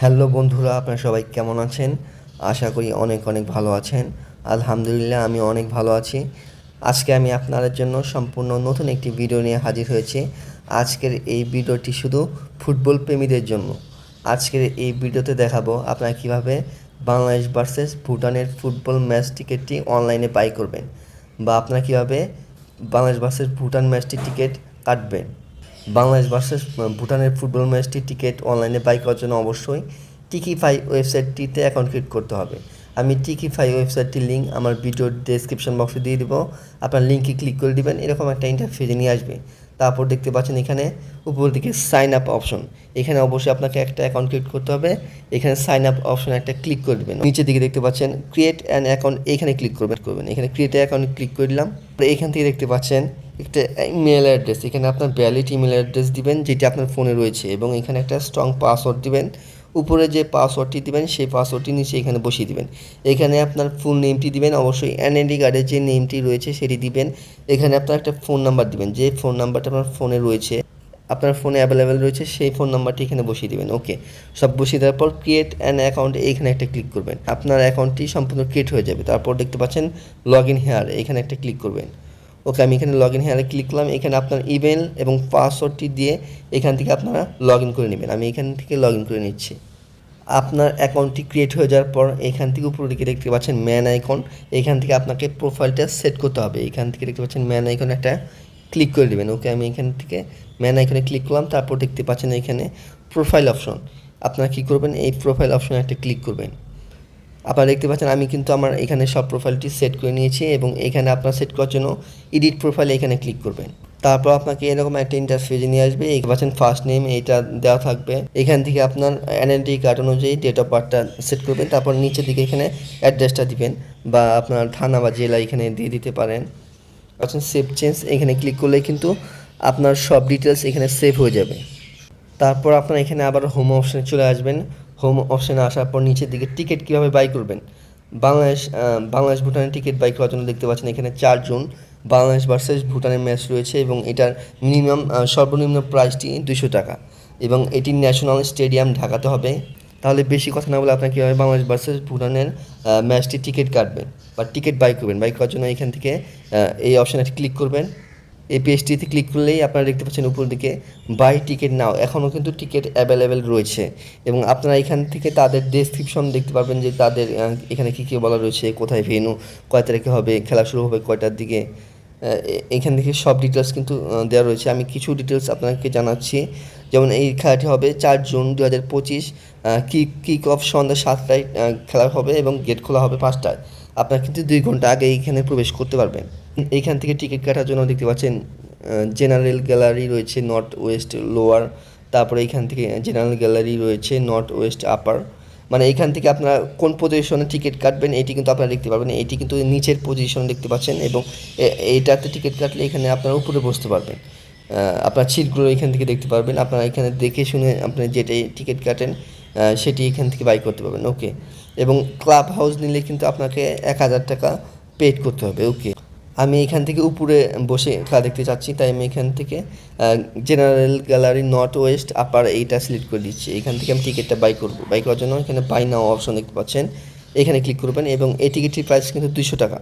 Hello বন্ধুরা, আপনারা সবাই কেমন আছেন? আশা করি অনেক অনেক ভালো আছেন। আলহামদুলিল্লাহ, আমি অনেক ভালো আছি। আজকে আমি আপনাদের জন্য সম্পূর্ণ নতুন একটি ভিডিও নিয়ে হাজির হয়েছি। আজকের এই ভিডিওটি শুধু ফুটবল প্রেমীদের জন্য। আজকের এই ভিডিওতে দেখাবো আপনারা কীভাবে বাংলাদেশ ভার্সেস ভুটানের ফুটবল ম্যাচ টিকিটটি অনলাইনে বাই করবেন বা আপনারা কীভাবে বাংলাদেশ ভার্সেস ভুটান ম্যাচটির টিকিট কাটবেন। বাংলাদেশ ভার্সেস ভুটানের ফুটবল ম্যাচটির টিকিট অনলাইনে বাই করার জন্য অবশ্যই টিকিফাই ওয়েবসাইটটিতে অ্যাকাউন্ট ক্রিয়েট করতে হবে। আমি টিকিফাই ওয়েবসাইটটির লিঙ্ক আমার ভিডিওর ডেসক্রিপশন বক্সে দিয়ে দেবো। আপনার লিঙ্কে ক্লিক করে দিবেন, এরকম একটা ইন্টারফেসে নিয়ে আসবে। তারপর দেখতে পাচ্ছেন এখানে উপর দিকে সাইন আপ অপশন এখানে অবশ্যই আপনাকে একটা অ্যাকাউন্ট ক্রিয়েট করতে হবে। এখানে সাইন আপ অপশন একটা ক্লিক করে দেবেন। নিচের দিকে দেখতে পাচ্ছেন ক্রিয়েট অ্যান অ্যাকাউন্ট এখানে ক্লিক করবেন করবেন। এখানে ক্রিয়েট অ্যাকাউন্ট ক্লিক করে দিলাম। এখান থেকে দেখতে পাচ্ছেন একটা ইমেল অ্যাড্রেস এখানে আপনার ভ্যালিড ইমেল অ্যাড্রেস দিবেন, যেটি আপনার ফোনে রয়েছে, এবং এখানে একটা স্ট্রং পাসওয়ার্ড দিবেন। উপরে যে পাসওয়ার্ডটি দিবেন, সেই পাসওয়ার্ডটি নিচে এখানে বসিয়ে দিবেন। এখানে আপনার ফুল নেমটি দিবেন, অবশ্যই এনআইডি কার্ডের যে নেমটি রয়েছে, সেটি দিবেন। এখানে আপনার একটা ফোন নাম্বার দিবেন, যে ফোন নাম্বারটা আপনার ফোনে রয়েছে, আপনার ফোনে অ্যাভেলেবেল রয়েছে, সেই ফোন নাম্বারটি এখানে বসিয়ে দিবেন। ওকে সব বসিয়ে দেওয়ার পর ক্রিয়েট অ্যান অ্যাকাউন্ট এইখানে একটা ক্লিক করবেন। আপনার অ্যাকাউন্টটি সম্পূর্ণ ক্রিয়েট হয়ে যাবে। তারপর দেখতে পাচ্ছেন লগ ইন হেয়ার এখানে একটা ক্লিক করবেন। ওকে আমি এখানে লগ ইন হেয়ারে ক্লিক করলাম। এখানে আপনার ইমেল এবং পাসওয়ার্ডটি দিয়ে এখান থেকে আপনারা লগ ইন করে নেবেন। আমি এখান থেকে লগ ইন করে নিচ্ছি। আপনার অ্যাকাউন্টটি ক্রিয়েট হয়ে যাওয়ার পর এখান থেকে উপর দিকে দেখতে পাচ্ছেন ম্যান আইকন এখান থেকে আপনাকে প্রোফাইলটা সেট করতে হবে। এখান থেকে দেখতে পাচ্ছেন ম্যান আইকন একটা ক্লিক করে দেবেন ওকে, আমি এখান থেকে ম্যান আইকনে ক্লিক করলাম। তারপর দেখতে পাচ্ছেন এখানে প্রোফাইল অপশন আপনারা কী করবেন? এই প্রোফাইল অপশনে একটা ক্লিক করবেন। আপনারা দেখতে পাচ্ছেন, আমি কিন্তু আমার এখানে সব প্রোফাইলটি সেট করে নিয়েছি এবং এখানে আপনার সেট করার জন্য এডিট প্রোফাইল এখানে ক্লিক করবেন। তারপর আপনাকে এরকম একটা ইন্টারফেসে নিয়ে আসবে, এই পাচ্ছেন ফার্স্ট নেম এইটা দেওয়া থাকবে। এখান থেকে আপনার এনএনটি কার্ড অনুযায়ী ডেট অফ বার্থটা সেট করবেন, তারপর নিচের দিকে এখানে অ্যাড্রেসটা দিবেন বা আপনার থানা বা জেলা এখানে দিয়ে দিতে পারেন। পাচ্ছেন সেভ চেঞ্জ এখানে ক্লিক করলে কিন্তু আপনার সব ডিটেলস এখানে সেভ হয়ে যাবে। তারপর আপনার এখানে আবার হোম অপশানে চলে আসবেন। হোম অপশানে আসার পর নিচের দিকে টিকিট কীভাবে বাই করবেন? বাংলাদেশ বাংলাদেশ ভুটানের টিকিট বাই করার জন্য দেখতে পাচ্ছেন এখানে চারজন বাংলাদেশ ভার্সেস ভুটানের ম্যাচ রয়েছে এবং এটার মিনিমাম সর্বনিম্ন প্রাইসটি দুশো টাকা। এবং এটি ন্যাশনাল স্টেডিয়াম ঢাকাতে হবে। তাহলে বেশি কথা না বলে আপনার কীভাবে বাংলাদেশ ভার্সেস ভুটানের ম্যাচটি টিকিট কাটবেন বা টিকিট বাই করবেন? বাই করার জন্য এখান থেকে এই অপশানে ক্লিক করবেন। এই পেজটিতে ক্লিক করলেই আপনারা দেখতে পাচ্ছেন উপর দিকে বাই টিকিট নাও এখনও কিন্তু টিকিট অ্যাভেলেবেল রয়েছে। এবং আপনারা এখান থেকে তাদের ডেসক্রিপশন দেখতে পারবেন যে তাদের এখানে কী কী বলা রয়েছে, কোথায় ভেনু কয় তারিখে হবে, খেলা শুরু হবে কয়টার দিকে। এখান থেকে সব ডিটেলস কিন্তু দেওয়া রয়েছে। আমি কিছু ডিটেলস আপনাকে জানাচ্ছি। যেমন এই খেলাটি হবে চার জুন দু হাজার পঁচিশ। কিক কিক অফ সন্ধ্যা সাতটায় খেলা হবে এবং গেট খোলা হবে পাঁচটায়। আপনারা কিন্তু দুই ঘণ্টা আগে এইখানে প্রবেশ করতে পারবেন। এইখান থেকে টিকিট কাটার জন্য দেখতে পাচ্ছেন জেনারেল গ্যালারি রয়েছে নর্থ ওয়েস্ট লোয়ার তারপরে এইখান থেকে জেনারেল গ্যালারি রয়েছে নর্থ ওয়েস্ট আপার মানে এখান থেকে আপনারা কোন পজিশনে টিকিট কাটবেন, এটি কিন্তু আপনারা দেখতে পারবেন, এটি কিন্তু নিচের পজিশন দেখতে পাচ্ছেন এবং এইটাতে টিকিট কাটলে এখানে আপনারা উপরে বসতে পারবেন। আপনার সিটগুলো এখান থেকে দেখতে পারবেন, আপনারা এখানে দেখে শুনে আপনি যেটাই টিকিট কাটেন সেটি এখান থেকে বাই করতে পারবেন ওকে এবং ক্লাব হাউস নিলে কিন্তু আপনাকে এক হাজার টাকা পেড করতে হবে ওকে আমি এখান থেকে উপরে বসে খেলা দেখতে চাচ্ছি তাই আমি এখান থেকে general gallery north west upper এইটা সিলেক্ট করে দিচ্ছি। এখান থেকে আমি টিকিটটা বাই করব। বাই করার জন্য এখানে বাই নাও অপশন দেখতে পাচ্ছেন। এখানে ক্লিক করবেন এবং এই টিকিটটির প্রাইস কিন্তু দুশো টাকা।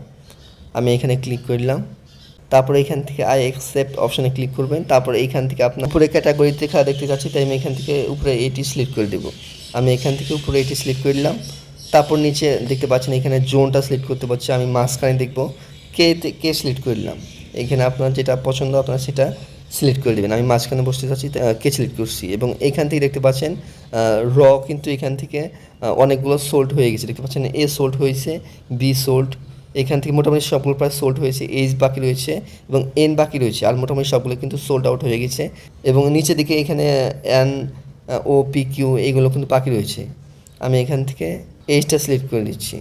আমি এখানে ক্লিক করলাম তারপরে এখান থেকে আই অ্যাকসেপ্ট অপশনে ক্লিক করবেন। তারপরে এইখান থেকে আপনার উপরে ক্যাটাগরিতে খেলা দেখতে চাচ্ছি তাই আমি এখান থেকে উপরে এটি সিলেক্ট করে দেবো। আমি এখান থেকে উপরে এটি সিলেক্ট করলাম তারপর নিচে দেখতে পাচ্ছেন এখানে জোনটা সিলেক্ট করতে পারছি। আমি মাঝখানে দেখব। কে কে সিলেক্ট করে দিলাম এখানে আপনার যেটা পছন্দ, আপনার সেটা সিলেক্ট করে দেবেন। আমি মাঝখানে বসতে চাচ্ছি কে সিলেক্ট করছি? এবং এখান থেকে দেখতে পাচ্ছেন র কিন্তু এখান থেকে অনেকগুলো সোল্ড হয়ে গেছে। দেখতে পাচ্ছেন, এ সোল্ড হয়েছে, বি সোল্ড এখান থেকে মোটামুটি সবগুলো প্রায় সোল্ড হয়েছে এইচ বাকি রয়েছে এবং এন বাকি রয়েছে। আর মোটামুটি সবগুলো কিন্তু সোল্ড আউট হয়ে গেছে। এবং নিচের দিকে এখানে এন ও পি কিউ এগুলো কিন্তু বাকি রয়েছে। আমি এখান থেকে এইচটা সিলেক্ট করে দিচ্ছি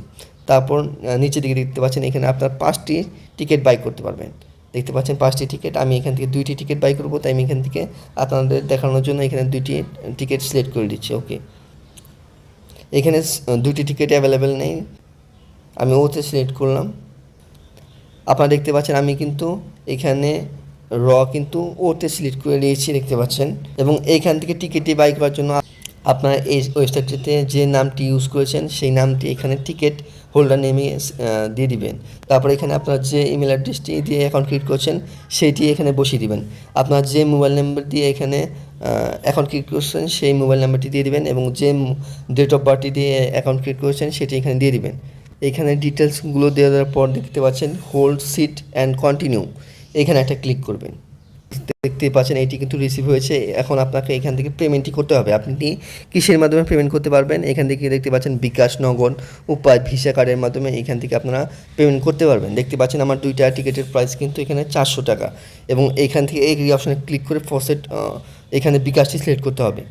তারপর নিচের দিকে দেখতে পাচ্ছেন এখানে আপনার পাঁচটি টিকিট বাই করতে পারবেন। দেখতে পাচ্ছেন পাঁচটি টিকিট আমি এখান থেকে দুইটি টিকিট বাই করব, তাই আমি এখান থেকে আপনাদের দেখানোর জন্য এখানে দুইটি টিকিট সিলেক্ট করে দিচ্ছি ওকে এখানে দুটি টিকিট অ্যাভেলেবেল নেই, আমি ওতে সিলেক্ট করলাম। আপনারা দেখতে পাচ্ছেন আমি কিন্তু এখানে র কিন্তু ওতে সিলেক্ট করে নিয়েছি দেখতে পাচ্ছেন। এবং এইখান থেকে টিকিটটি বাই করার জন্য আপনার এই ওয়েবসাইটটিতে যে নামটি ইউজ করেছেন, সেই নামটি এখানে টিকিট হোল্ডার নেমে দিয়ে দিবেন। তারপর এখানে আপনার যে ইমেল অ্যাড্রেসটি দিয়ে অ্যাকাউন্ট ক্রিয়েট করছেন সেইটি এখানে বসিয়ে দিবেন। আপনার যে মোবাইল নাম্বার দিয়ে এখানে অ্যাকাউন্ট ক্রিয়েট করছেন, সেই মোবাইল নাম্বারটি দিয়ে দিবেন এবং যে ডেট অফ বার্থটি দিয়ে অ্যাকাউন্ট ক্রিয়েট করেছেন, সেটি এখানে দিয়ে দিবেন। এখানে ডিটেলসগুলো দেওয়া দেওয়ার পর দেখতে পাচ্ছেন হোল্ড সিট অ্যান্ড কন্টিনিউ এখানে একটা ক্লিক করবেন। দেখতে পাচ্ছেন, এটি কিন্তু রিসিভ হয়েছে। এখন আপনাকে এখান থেকে পেমেন্টই করতে হবে। আপনি কিসের মাধ্যমে পেমেন্ট করতে পারবেন? এখান থেকে দেখতে পাচ্ছেন বিকাশ নগদ উপায় ভিসা কার্ডের মাধ্যমে এখান থেকে আপনারা পেমেন্ট করতে পারবেন। দেখতে পাচ্ছেন আমার দুইটা টিকিটের প্রাইস কিন্তু এখানে চারশো টাকা। এবং এখান থেকে এই অপশানে ক্লিক করে ফসেট এখানে বিকাশটি সিলেক্ট করতে হবে।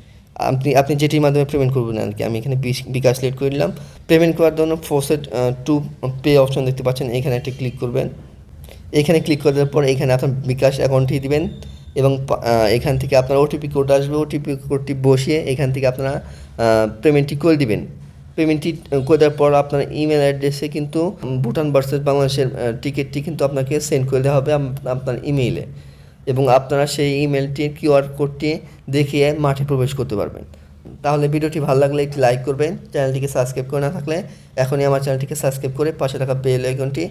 আপনি আপনি যেটির মাধ্যমে পেমেন্ট করবেন আর কি। আমি এখানে বিকাশ সিলেক্ট করে নিলাম। পেমেন্ট করার জন্য ফসেট টু পে অপশন দেখতে পাচ্ছেন। এখানে একটা ক্লিক করবেন। এখানে ক্লিক করার পর এখানে আপনার বিকাশ অ্যাকাউন্টটি দিবেন এবং এখান থেকে আপনার ওটিপি কোড আসবে। ওটিপি কোডটি বসিয়ে এখান থেকে আপনারা পেমেন্টটি করে দিবেন। পেমেন্টটি করে দেওয়ার পর আপনার ইমেল অ্যাড্রেসে কিন্তু ভুটান ভার্সেস বাংলাদেশের টিকিটটি কিন্তু আপনাকে সেন্ড করে দেওয়া হবে আপনার ইমেইলে এবং আপনারা সেই ইমেলটির কিউআর কোডটি দেখিয়ে মাঠে প্রবেশ করতে পারবেন। তাহলে ভিডিওটি ভালো লাগলে একটি লাইক করবেন। চ্যানেলটিকে সাবস্ক্রাইব করে না থাকলে এখনই আমার চ্যানেলটিকে সাবস্ক্রাইব করে পাশে থাকা বেল আইকনটি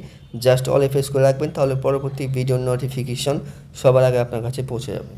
জাস্ট অলে ফেস করে রাখবেন, তাহলে পরবর্তী ভিডিও নোটিফিকেশন সবার আগে আপনার কাছে পৌঁছে যাবে।